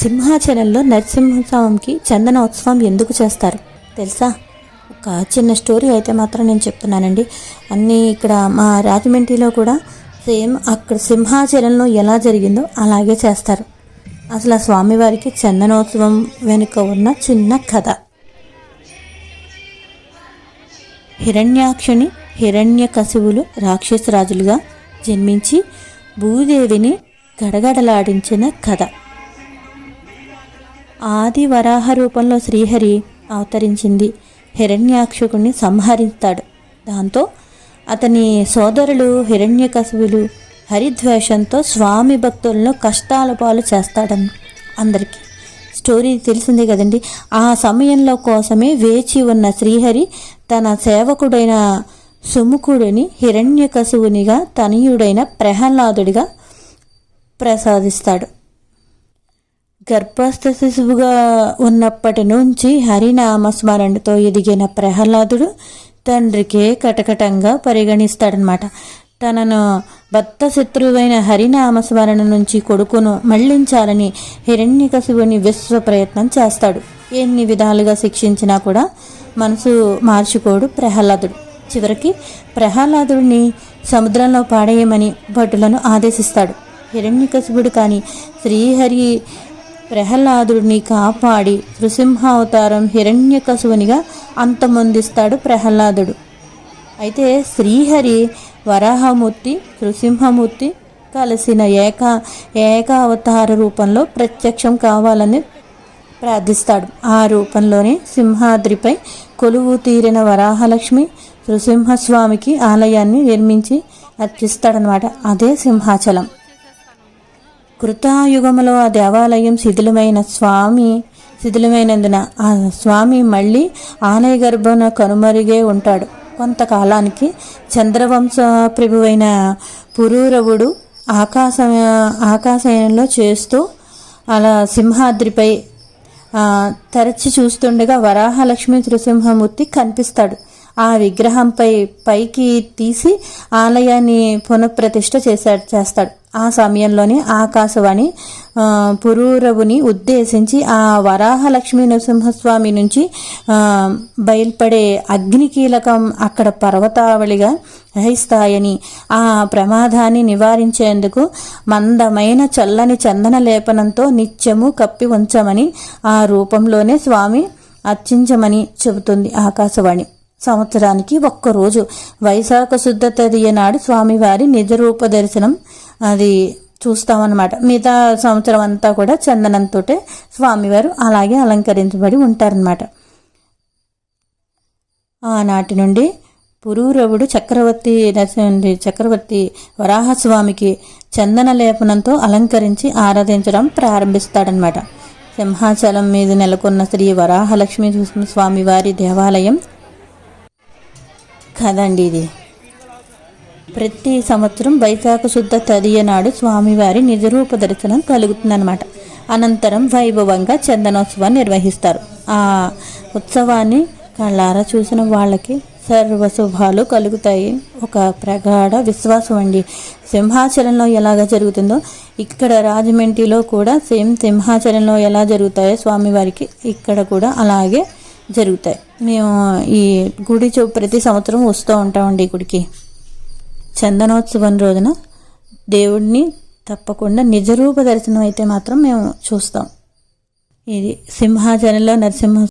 సింహాచలంలో నరసింహస్వామికి చందనోత్సవం ఎందుకు చేస్తారు? తెలుసా? ఒక చిన్న స్టోరీ అయితే మాత్రం నేను చెప్తున్నానండి. అన్నీ ఇక్కడ మా రాజమండ్రిలో కూడా సేమ్ అక్కడ సింహాచలంలో ఎలా జరిగిందో అలాగే చేస్తారు. అసలు ఆ స్వామివారికి చందనోత్సవం వెనుక ఉన్న చిన్న కథ. హిరణ్యాక్షుని హిరణ్యకశివులు రాక్షసరాజులుగా జన్మించి భూదేవిని గడగడలాడించిన కథ. ఆది వరాహ రూపంలో శ్రీహరి అవతరించింది. హిరణ్యాక్షకుణ్ణి సంహరిస్తాడు. దాంతో అతని సోదరులు హిరణ్యకశువులు హరిద్వేషంతో స్వామి భక్తులను కష్టాల పాలు చేస్తాడని అందరికీ. స్టోరీ తెలిసిందే కదండి. ఆ సమయంలో కోసమే వేచి ఉన్న శ్రీహరి తన సేవకుడైన సుముఖుడిని హిరణ్యకశువునిగా తనయుడైన ప్రహ్లాదుడిగా ప్రసాదిస్తాడు. గర్భస్థ శిశువుగా ఉన్నప్పటి నుంచి హరినామస్మరణతో ఎదిగిన ప్రహ్లాదుడు తండ్రికే కటకటంగా పరిగణిస్తాడనమాట తనను భర్త శత్రువైన హరినామస్మరణ నుంచి కొడుకును మళ్ళించాలని హిరణ్యకశివుని విశ్వ ప్రయత్నం చేస్తాడు. ఎన్ని విధాలుగా శిక్షించినా కూడా మనసు మార్చుకోడు ప్రహ్లాదుడు. చివరికి ప్రహ్లాదుడిని సముద్రంలో పాడేయమని భటులను ఆదేశిస్తాడు. హిరణ్యకశిపుడు కానీ శ్రీహరి ప్రహ్లాదుడిని కాపాడి నృసింహావతారం హిరణ్యకశువునిగా అంతమొందిస్తాడు ప్రహ్లాదుడు. అయితే శ్రీహరి వరాహమూర్తి నృసింహమూర్తి కలిసిన ఏక ఏకావతార రూపంలో ప్రత్యక్షం కావాలని ప్రార్థిస్తాడు. ఆ రూపంలోనే సింహాద్రిపై కొలువు తీరిన వరాహలక్ష్మి నృసింహస్వామికి ఆలయాన్ని నిర్మించి అర్చిస్తాడనమాట అదే సింహాచలం. కృతాయుగములో ఆ దేవాలయం శిథిలమైన స్వామి శిథిలమైనందున ఆ స్వామి మళ్ళీ ఆలయ గర్భన కనుమరుగే ఉంటాడు. కొంతకాలానికి చంద్రవంశ ప్రభువైన పురూరవుడు ఆకాశ ఆకాశయంలో చేస్తూ అలా సింహాద్రిపై తరచి చూస్తుండగా వరాహలక్ష్మి నృసింహమూర్తి కనిపిస్తాడు. ఆ విగ్రహంపై పైకి తీసి ఆలయాన్ని పునఃప్రతిష్ఠ చేశాడు చేస్తాడు. ఆ సమయంలోనే ఆకాశవాణి పురూరవుని ఉద్దేశించి ఆ వరాహలక్ష్మీ నరసింహస్వామి నుంచి బయల్పడే అగ్నికీలకం అక్కడ పర్వతావళిగా గ్రహిస్తాయని ఆ ప్రమాదాన్ని నివారించేందుకు మందమైన చల్లని చందన లేపనంతో నిత్యము కప్పి ఉంచమని ఆ రూపంలోనే స్వామి అర్చించమని చెబుతుంది ఆకాశవాణి. సంవత్సరానికి ఒక్కరోజు వైశాఖ శుద్ధ తదియ నాడు స్వామివారి నిజరూప దర్శనం అది చూస్తామన్నమాట. మిగతా సంవత్సరం అంతా కూడా చందనంతో స్వామివారు అలాగే అలంకరించబడి ఉంటారనమాట ఆనాటి నుండి పురూరవుడు చక్రవర్తి నరసింహ చక్రవర్తి వరాహస్వామికి చందన లేపనంతో అలంకరించి ఆరాధించడం ప్రారంభిస్తాడనమాట సింహాచలం మీద నెలకొన్న శ్రీ వరాహలక్ష్మీ స్వామివారి దేవాలయం కదండి ఇది. ప్రతి సంవత్సరం వైశాఖ శుద్ధ తదియ నాడు స్వామివారి నిజరూప దర్శనం కలుగుతుందన్నమాట. అనంతరం వైభవంగా చందనోత్సవాన్ని నిర్వహిస్తారు. ఆ ఉత్సవాన్ని కళ్ళారా చూసిన వాళ్ళకి సర్వశుభాలు కలుగుతాయి. ఒక ప్రగాఢ విశ్వాసం అండి. సింహాచలంలో ఎలాగ జరుగుతుందో ఇక్కడ రాజమండ్రిలో కూడా సేమ్ సింహాచలంలో ఎలా జరుగుతాయో స్వామివారికి ఇక్కడ కూడా అలాగే జరుగుతాయి. మేము ఈ గుడి ప్రతి సంవత్సరం వస్తూ ఉంటామండి ఈ గుడికి. చందనోత్సవం రోజున దేవుడిని తప్పకుండా నిజరూప దర్శనం అయితే మాత్రం మేము చూస్తాం. ఇది సింహాచలంలో నరసింహ